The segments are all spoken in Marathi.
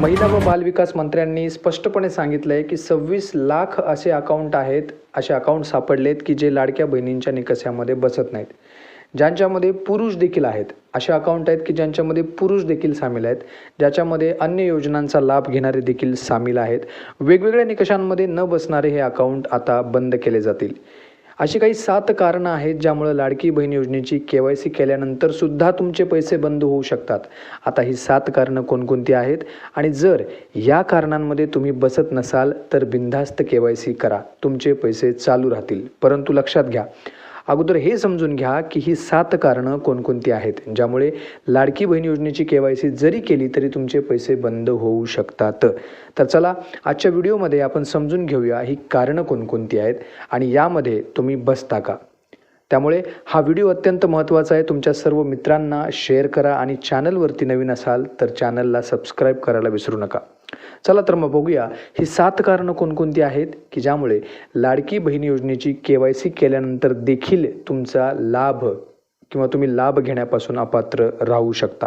महिला व बालविकास मंत्र्यांनी स्पष्टपणे सांगितलंय की सव्वीस लाख असे अकाउंट आहेत असे अकाउंट सापडलेत की जे लाडक्या बहिणींच्या निकषामध्ये बसत नाहीत. ज्यांच्यामध्ये पुरुष देखील आहेत असे अकाउंट आहेत की ज्यांच्यामध्ये पुरुष देखील सामील आहेत ज्याच्यामध्ये अन्य योजनांचा लाभ घेणारे देखील सामील आहेत. वेगवेगळ्या निकषांमध्ये न बसणारे हे अकाउंट आता बंद केले जातील. अशी काही सात कारणं आहेत ज्यामुळे लाडकी बहीण योजनेची के वाय सी केल्यानंतर सुद्धा तुमचे पैसे बंद होऊ शकतात. आता ही सात कारणं कोणकोणती आहेत? आणि जर या कारणांमध्ये तुम्ही बसत नसाल तर बिनधास्त के वाय सी करा. तुमचे पैसे चालू राहतील. परंतु लक्षात घ्या अगोदर हे समजून घ्या की ही सात कारणं कोणकोणती आहेत ज्यामुळे लाडकी बहीण योजनेची के वाय सी जरी केली तरी तुमचे पैसे बंद होऊ शकतात. तर चला आजच्या व्हिडिओमध्ये आपण समजून घेऊया ही कारणं कोणकोणती आहेत आणि यामध्ये तुम्ही बसता का. त्यामुळे हा व्हिडिओ अत्यंत महत्त्वाचा आहे. तुमच्या सर्व मित्रांना शेअर करा आणि चॅनलवरती नवीन असाल तर चॅनलला सबस्क्राईब करायला विसरू नका. चला तर मग बघूया. ही सात कारणं कोणकोणती आहेत की ज्यामुळे लाडकी बहीण योजनेची के वाय सी केल्यानंतर देखील तुमचा लाभ किंवा तुम्ही लाभ घेण्यापासून अपात्र राहू शकता?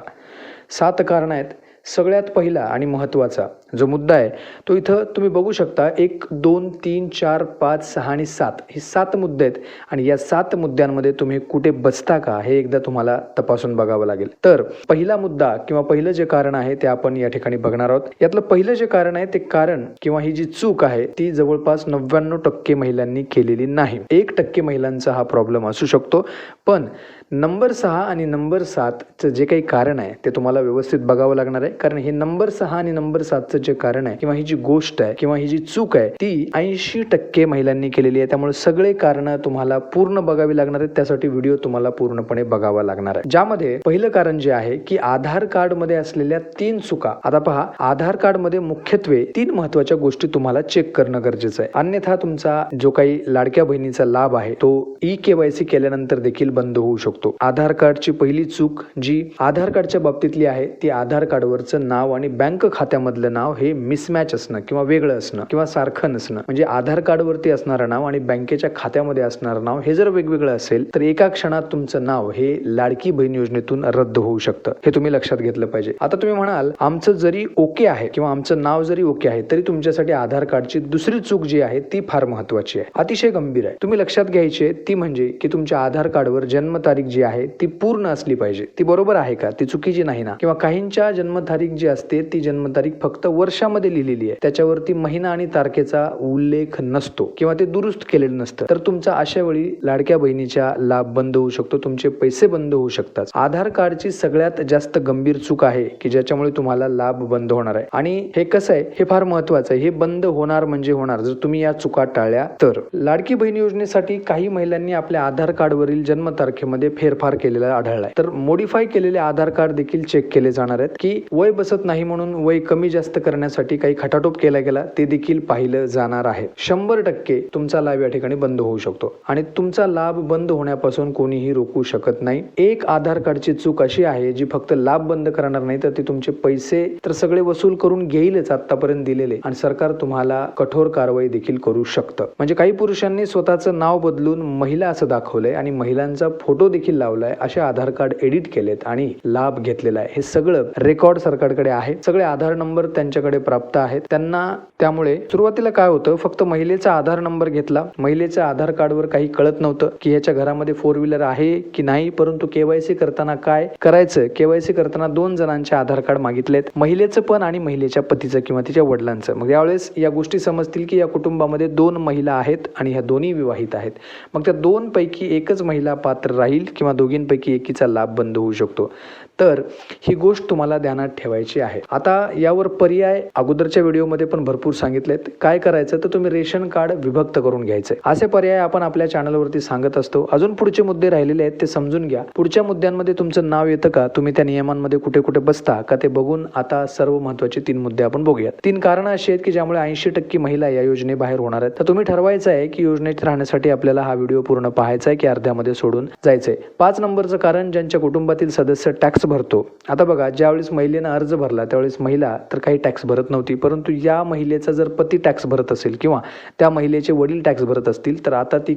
सात कारणं आहेत. सगळ्यात पहिला आणि महत्त्वाचा जो मुद्दा आहे तो इथं तुम्ही बघू शकता. एक दोन तीन चार पाच सहा आणि सात. हे सात मुद्दे आहेत आणि या सात मुद्द्यांमध्ये तुम्ही कुठे बसता का हे एकदा तुम्हाला तपासून बघावं लागेल. तर पहिला मुद्दा किंवा पहिलं जे कारण आहे ते आपण या ठिकाणी बघणार आहोत. यातलं पहिलं जे कारण आहे ते कारण किंवा ही जी चूक आहे ती जवळपास नव्याण्णव टक्के महिलांनी केलेली नाही. एक टक्के महिलांचा हा प्रॉब्लेम असू शकतो पण नंबर सहा आणि नंबर सातचं जे काही कारण आहे ते तुम्हाला व्यवस्थित बघावं लागणार आहे. कारण हे नंबर सहा आणि नंबर सातचं जे कारण आहे किंवा ही जी गोष्ट आहे किंवा ही जी चूक आहे ती ऐंशी टक्के महिलांनी केलेली आहे. त्यामुळे सगळे कारण तुम्हाला पूर्ण बघावी लागणार आहेत. त्यासाठी व्हिडिओ तुम्हाला पूर्णपणे बघावा लागणार आहे. ज्यामध्ये पहिलं कारण जे आहे की आधार कार्डमध्ये असलेल्या तीन चुका. आता पहा आधार कार्डमध्ये मुख्यत्वे तीन महत्त्वाच्या गोष्टी तुम्हाला चेक करणं गरजेचं आहे. अन्यथा तुमचा जो काही लाडक्या बहिणीचा लाभ आहे तो ई केवायसी केल्यानंतर देखील बंद होऊ शकतो. आधार कार्डची पहिली चूक जी आधार कार्डच्या बाबतीतली आहे ती आधार कार्डवरचं नाव आणि बँक खात्यामधलं नाव हे मिसमॅच असणं किंवा वेगळं असणं किंवा सारखं नसणं. म्हणजे आधार कार्डवरती असणारं नाव आणि बँकेच्या खात्यामध्ये असणारं नाव हे जर वेगवेगळं असेल तर एका क्षणात तुमचं नाव हे लाडकी बहीण योजनेतून रद्द होऊ शकतं. हे तुम्ही लक्षात घेतलं पाहिजे. आता तुम्ही म्हणाल आमचं जरी ओके आहे किंवा आमचं नाव जरी ओके आहे तरी तुमच्यासाठी आधार कार्डची दुसरी चूक जी आहे ती फार महत्वाची आहे. अतिशय गंभीर आहे. तुम्ही लक्षात घ्यायची आहे ती म्हणजे की तुमच्या आधार कार्डवर जन्मतारीख जी आहे ती पूर्ण असली पाहिजे. ती बरोबर आहे का? ती चुकीची नाही ना? किंवा काहींच्या जन्मतारीख जी असते ती जन्मतारीख फक्त वर्षामध्ये लिहिलेली आहे. त्याच्यावरती महिना आणि तारखेचा उल्लेख नसतो किंवा ते दुरुस्त केलेलं नसतं. तर तुमचा अशा वेळी लाडक्या बहिणीच्या लाभ बंद होऊ शकतो तुमचे पैसे बंद होऊ शकतात. आधार कार्डची सगळ्यात जास्त गंभीर चूक आहे की ज्याच्यामुळे तुम्हाला लाभ बंद होणार आहे. आणि हे कसं आहे? हे फार महत्वाचं आहे. हे बंद होणार म्हणजे होणार. जर तुम्ही या चुका टाळल्या तर. लाडकी बहीण योजनेसाठी काही महिलांनी आपल्या आधार कार्डवरील जन्मतारखेमध्ये फेरफार केलेला आढळलाय. तर मोडिफाय केलेले आधार कार्ड देखील चेक केले जाणार आहेत की वय बसत नाही म्हणून वय कमी जास्त करण्यासाठी काही खटाटोप केला गेला ते देखील पाहिलं जाणार आहे. शंभर टक्के तुमचा लाभ या ठिकाणी बंद होऊ शकतो. आणि तुमचा लाभ बंद होण्यापासून कोणीही रोखू शकत नाही. एक आधार कार्डची चूक अशी आहे जी फक्त लाभ बंद करणार नाही तर ती तुमचे पैसे तर सगळे वसूल करून घेईलच आतापर्यंत दिलेले. आणि सरकार तुम्हाला कठोर कारवाई देखील करू शकतं. म्हणजे काही पुरुषांनी स्वतःचं नाव बदलून महिला असं दाखवलंय आणि महिलांचा फोटो देखील लावलाय असे आधार कार्ड एडिट केलेत आणि लाभ घेतलेला आहे. हे सगळं रेकॉर्ड सरकारकडे आहे. सगळे आधार नंबर त्यांच्याकडे प्राप्त आहेत. त्यांना त्यामुळे सुरुवातीला काय होतं फक्त महिलेचा आधार नंबर घेतला. महिलेच्या आधार कार्डवर काही कळत नव्हतं की याच्या घरामध्ये फोर व्हीलर आहे की नाही परंतु केवायसी करताना काय करायचं? केवायसी करताना दोन जणांचे आधार कार्ड मागितलेत. महिलेचं पण आणि महिलेच्या पतीचं किंवा तिच्या वडिलांचं. मग यावेळेस या गोष्टी समजतील की या कुटुंबामध्ये दोन महिला आहेत आणि ह्या दोन्ही विवाहित आहेत. मग त्या दोन पैकी एकच महिला पात्र राहील किंवा दोघींपैकी एकीचा लाभ बंद होऊ शकतो. तर ही गोष्ट तुम्हाला ध्यानात ठेवायची आहे. आता यावर पर्याय अगोदरच्या व्हिडिओमध्ये पण भरपूर सांगितलेत काय करायचं तर तुम्ही रेशन कार्ड विभक्त करून घ्यायचं. असे पर्याय आपण आपल्या चॅनलवरती सांगत असतो. अजून पुढचे मुद्दे राहिलेले आहेत ते समजून घ्या. पुढच्या मुद्द्यांमध्ये तुमचं नाव येतं का? तुम्ही त्या नियमांमध्ये कुठे कुठे बसता का ते बघून आता सर्व महत्त्वाचे तीन मुद्दे आपण बघूयात. तीन कारण अशी आहेत की ज्यामुळे ऐंशी टक्के महिला या योजनेबाहेर होणार आहेत. तर तुम्ही ठरवायचं आहे की योजनेत राहण्यासाठी आपल्याला हा व्हिडिओ पूर्ण पाहायचा आहे की अर्ध्यामध्ये सोडून जायचंय. पाच नंबरचं कारण ज्यांच्या कुटुंबातील सदस्य टॅक्स भरतो. आता बघा ज्यावेळेस महिलेनं अर्ज भरला त्यावेळेस महिला तर काही टॅक्स भरत नव्हती परंतु या महिलेचा महिलेचा जर पती टॅक्स भरत असेल किंवा त्या महिलेचे वडील टॅक्स भरत असतील तर आता ती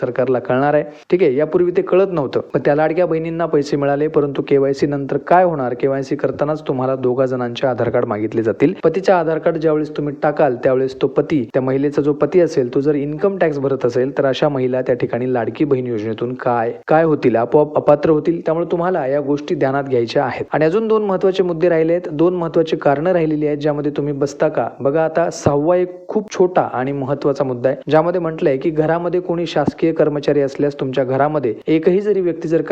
सरकारला कळणार आहे. ठीक आहे यापूर्वी ते कळत नव्हतं. पण त्या लाडक्या बहिणींना पैसे मिळाले परंतु केवायसी नंतर काय होणार? केवायसी करतानाच तुम्हाला दोघा जणांचे आधार कार्ड मागितले जातील. पतीचे आधार कार्ड ज्यावेळेस तुम्ही टाकाल त्यावेळेस तो पती त्या महिलेचा जो पती असेल तो जर इन्कम टॅक्स भरत असेल तर अशा महिला त्या ठिकाणी लाडकी बहीण योजनेतून काय काय होतील? आपोआप अपात्र होतील. त्यामुळे तुम्हाला या गोष्टी ध्यानात घ्यायच्या आहेत. आणि अजून दोन महत्त्वाचे मुद्दे राहिले आहेत. दोन महत्वाची कारणं राहिलेली आहेत ज्यामध्ये तुम्ही बसता का? बघा आता सहावा एक खूप छोटा आणि महत्त्वाचा मुद्दा आहे ज्यामध्ये म्हटलंय की घरामध्ये कोणी शासकीय कर्मचारी असल्यास तुमच्या घरामध्ये एकही जरी व्यक्ती जर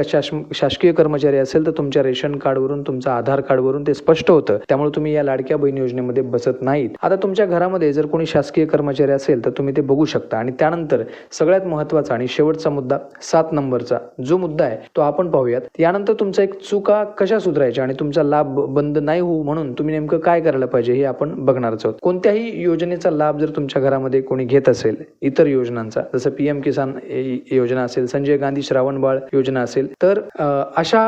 शासकीय कर्मचारी असेल तर तुमच्या रेशन कार्डवरून तुमच्या आधार कार्डवरून ते स्पष्ट होतं. त्यामुळे तुम्ही या लाडक्या बहीण योजनेमध्ये बसत नाहीत. आता तुमच्या घरामध्ये जर कोणी शासकीय कर्मचारी असेल तर तुम्ही ते बघू शकता. आणि त्यानंतर सगळ्यात महत्त्वाचा आणि शेवटचा मुद्दा सात नंबरचा जो मुद्दा आहे तो आपण पाहूयात. यानंतर तुमचा एक चुका कशा सुधारायच्या आणि तुमचा लाभ बंद नाही होऊ म्हणून तुम्ही नेमकं काय करायला पाहिजे हे आपण बघणारच आहोत. कोणत्याही योजनेचा लाभ जर तुमच्या घरामध्ये कोणी घेत असेल इतर योजनांचा जसं पी एम किसान ए- योजना असेल संजय गांधी श्रावण बाळ योजना असेल तर अशा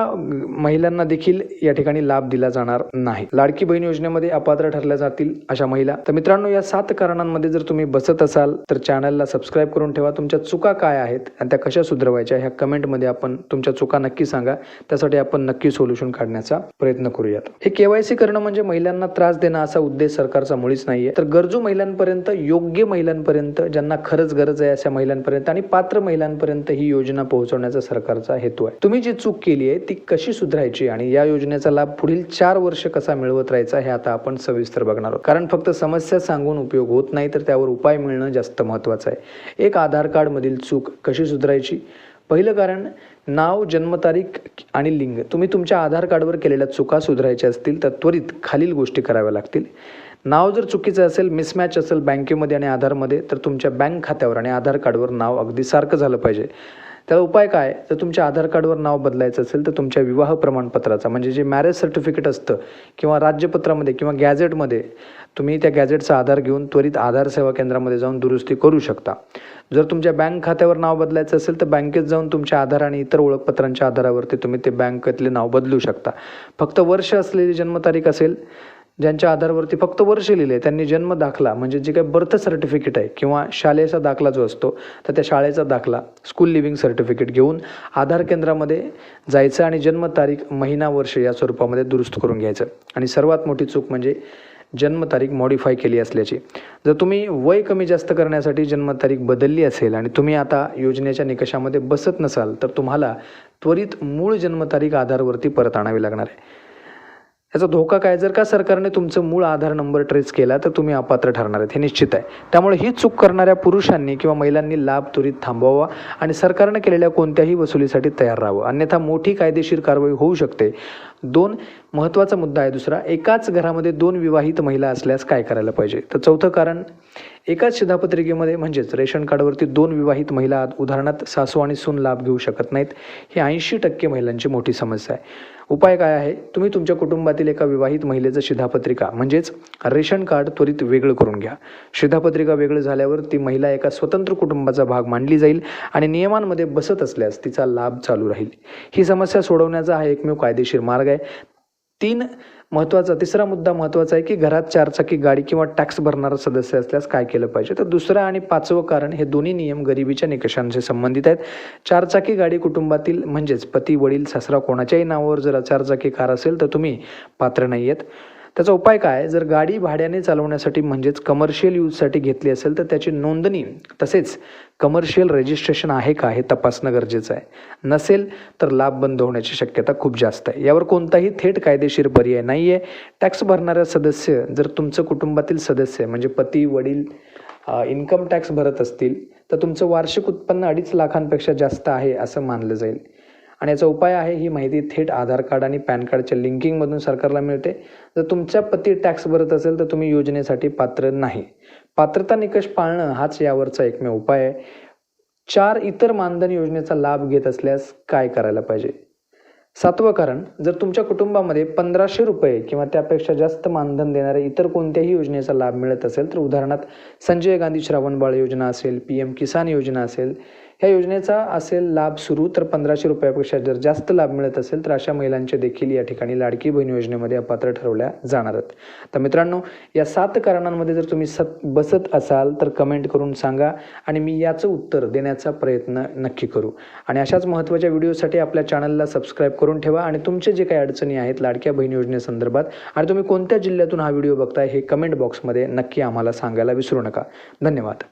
महिलांना देखील या ठिकाणी लाभ दिला जाणार नाही. लाडकी बहीण योजनेमध्ये अपात्र ठरल्या जातील अशा महिला. तर मित्रांनो या सात कारणांमध्ये जर तुम्ही बसत असाल तर चॅनलला सबस्क्राईब करून ठेवा. तुमच्या चुका काय आहेत आणि त्या कशा सुधारवायच्या ह्या कमेंटमध्ये आपण तुमच्या चुका नक्की सांगा. त्यासाठी आपण नक्की सोल्युशन काढण्याचा प्रयत्न करूयात. हे केवायसी करणं म्हणजे महिलांना त्रास देणं असा उद्देश सरकारचा मुळीच आहे तर गरजू महिलांपर्यंत योग्य महिलांपर्यंत ज्यांना खरंच गरज आहे अशा महिलांपर्यंत आणि पात्र महिलांपर्यंत ही योजना पोहोचवण्याचा सरकारचा हेतू आहे. तुम्ही जी चूक केली आहे ती कशी सुधारायची आणि या योजनेचा लाभ पुढील चार वर्ष कसा मिळवत राहायचा हे आता आपण सविस्तर बघणार आहोत. कारण फक्त समस्या सांगून उपयोग होत नाही तर त्यावर उपाय मिळणं जास्त महत्वाचं आहे. एक आधार कार्ड मधील चूक कशी सुधारायची? पहिलं कारण नाव जन्मतारीख आणि लिंग. तुम्ही तुमच्या आधार कार्डवर केलेल्या चुका सुधारायच्या असतील तर त्वरित खालील गोष्टी कराव्या लागतील. नाव जर चुकीचं असेल मिसमॅच असेल बँकेमध्ये आणि आधारमध्ये तर तुमच्या बँक खात्यावर आणि आधार कार्डवर नाव अगदी सारखं झालं पाहिजे. त्याला उपाय काय? जर तुमच्या आधार कार्डवर नाव बदलायचं असेल तर तुमच्या विवाह प्रमाणपत्राचा म्हणजे जे मॅरेज सर्टिफिकेट असतं किंवा राज्यपत्रामध्ये किंवा गॅझेटमध्ये तुम्ही त्या गॅझेटचा आधार घेऊन त्वरित आधार सेवा केंद्रामध्ये जाऊन दुरुस्ती करू शकता. जर तुमच्या बँक खात्यावर नाव बदलायचं असेल तर बँकेत जाऊन तुमच्या आधार आणि इतर ओळखपत्रांच्या आधारावरती तुम्ही ते बँकेतले नाव बदलू शकता. फक्त वर्ष असलेली जन्मतारीख असेल ज्यांच्या आधारवरती फक्त वर्ष लिहिले त्यांनी जन्म दाखला म्हणजे जे काही बर्थ सर्टिफिकेट आहे किंवा शाळेचा दाखला जो असतो तर त्या शाळेचा दाखला स्कूल लिव्हिंग सर्टिफिकेट घेऊन आधार केंद्रामध्ये जायचं आणि जन्मतारीख महिना वर्ष या स्वरूपामध्ये दुरुस्त करून घ्यायचं. आणि सर्वात मोठी चूक म्हणजे जन्मतारीख मॉडिफाय केली असल्याची. जर तुम्ही वय कमी जास्त करण्यासाठी जन्मतारीख बदलली असेल आणि तुम्ही आता योजनेच्या निकषामध्ये बसत नसाल तर तुम्हाला त्वरित मूळ जन्मतारीख आधारवरती परत आणावी लागणार आहे. याचा धोका काय? जर का सरकारने तुमचं मूळ आधार नंबर ट्रेस केला तर तुम्ही अपात्र ठरणार आहेत. हे निश्चित आहे. त्यामुळे ही चूक करणाऱ्या पुरुषांनी किंवा महिलांनी लाभ त्वरित थांबवावा आणि सरकारने केलेल्या कोणत्याही वसुलीसाठी तयार राहावं. अन्यथा मोठी कायदेशीर कारवाई होऊ शकते. दोन महत्त्वाचा मुद्दा आहे दुसरा एकाच घरामध्ये दोन विवाहित महिला असल्यास काय करायला पाहिजे? तर चौथं कारण एकाच शिधापत्रिकेमध्ये म्हणजेच रेशन कार्डवरती दोन विवाहित महिला उदाहरणार्थ सासू आणि सून लाभ घेऊ शकत नाहीत ही ऐंशी टक्के महिलांची मोठी समस्या आहे. उपाय काय आहे? तुम्ही तुमच्या कुटुंबातील एका विवाहित महिलेचं शिधापत्रिका म्हणजेच रेशन कार्ड त्वरित वेगळं करून घ्या. शिधापत्रिका वेगळं झाल्यावर ती महिला एका स्वतंत्र कुटुंबाचा भाग मानली जाईल आणि नियमांमध्ये बसत असल्यास तिचा लाभ चालू राहील. ही समस्या सोडवण्याचा हा एकमेव कायदेशीर मार्ग आहे. तीन महत्त्वाचा तिसरा मुद्दा महत्त्वाचा आहे की घरात चारचाकी गाडी किंवा टॅक्स भरणारा सदस्य असल्यास काय केलं पाहिजे? तर दुसरं आणि पाचवं कारण हे दोन्ही नियम गरिबीच्या निकषांशी संबंधित आहेत. चारचाकी गाडी कुटुंबातील म्हणजेच पती वडील सासरा कोणाच्याही नावावर जर चारचाकी कार असेल तर तुम्ही पात्र नाही आहेत त्याचा उपाय काय? जर गाडी भाड्याने चालवण्यासाठी म्हणजेच कमर्शियल यूजसाठी घेतली असेल तर त्याची नोंदणी तसेच कमर्शियल रजिस्ट्रेशन आहे का? हे तपासणं गरजेचं आहे. नसेल तर लाभ बंद होण्याची शक्यता खूप जास्त आहे. यावर कोणताही थेट कायदेशीर पर्याय नाही आहे टॅक्स भरणाऱ्या सदस्य जर तुमचं कुटुंबातील सदस्य म्हणजे पती वडील इन्कम टॅक्स भरत असतील तर तुमचं वार्षिक उत्पन्न अडीच लाखांपेक्षा जास्त आहे असं मानलं जाईल. आणि याचा उपाय आहे ही माहिती थेट आधार कार्ड आणि पॅन कार्डच्या लिंकिंगमधून सरकारला मिळते. जर तुमच्या पती टॅक्स भरत असेल तर तुम्ही योजनेसाठी पात्र नाही. पात्रता निकष पाळणं हाच यावरचा एकमेव उपाय आहे. चार इतर मानधन योजनेचा लाभ घेत असल्यास काय करायला पाहिजे? सातवं कारण जर तुमच्या कुटुंबामध्ये पंधराशे रुपये किंवा त्यापेक्षा जास्त मानधन देणाऱ्या इतर कोणत्याही योजनेचा लाभ मिळत असेल तर उदाहरणार्थ संजय गांधी श्रावण बाळ योजना असेल पी एम किसान योजना असेल ह्या योजनेचा असेल लाभ सुरू तर पंधराशे रुपयापेक्षा जर जास्त लाभ मिळत असेल तर अशा महिलांचे देखील या ठिकाणी लाडकी बहीण योजनेमध्ये अपात्र ठरवल्या जाणार आहेत. तर मित्रांनो या सात कारणांमध्ये जर तुम्ही सत बसत असाल तर कमेंट करून सांगा आणि मी याचं उत्तर देण्याचा प्रयत्न नक्की करू. आणि अशाच महत्त्वाच्या व्हिडिओसाठी आपल्या चॅनलला सबस्क्राईब करून ठेवा आणि तुमचे जे काही अडचणी आहेत लाडक्या बहीण योजनेसंदर्भात आणि तुम्ही कोणत्या जिल्ह्यातून हा व्हिडिओ बघताय हे कमेंट बॉक्समध्ये नक्की आम्हाला सांगायला विसरू नका. धन्यवाद.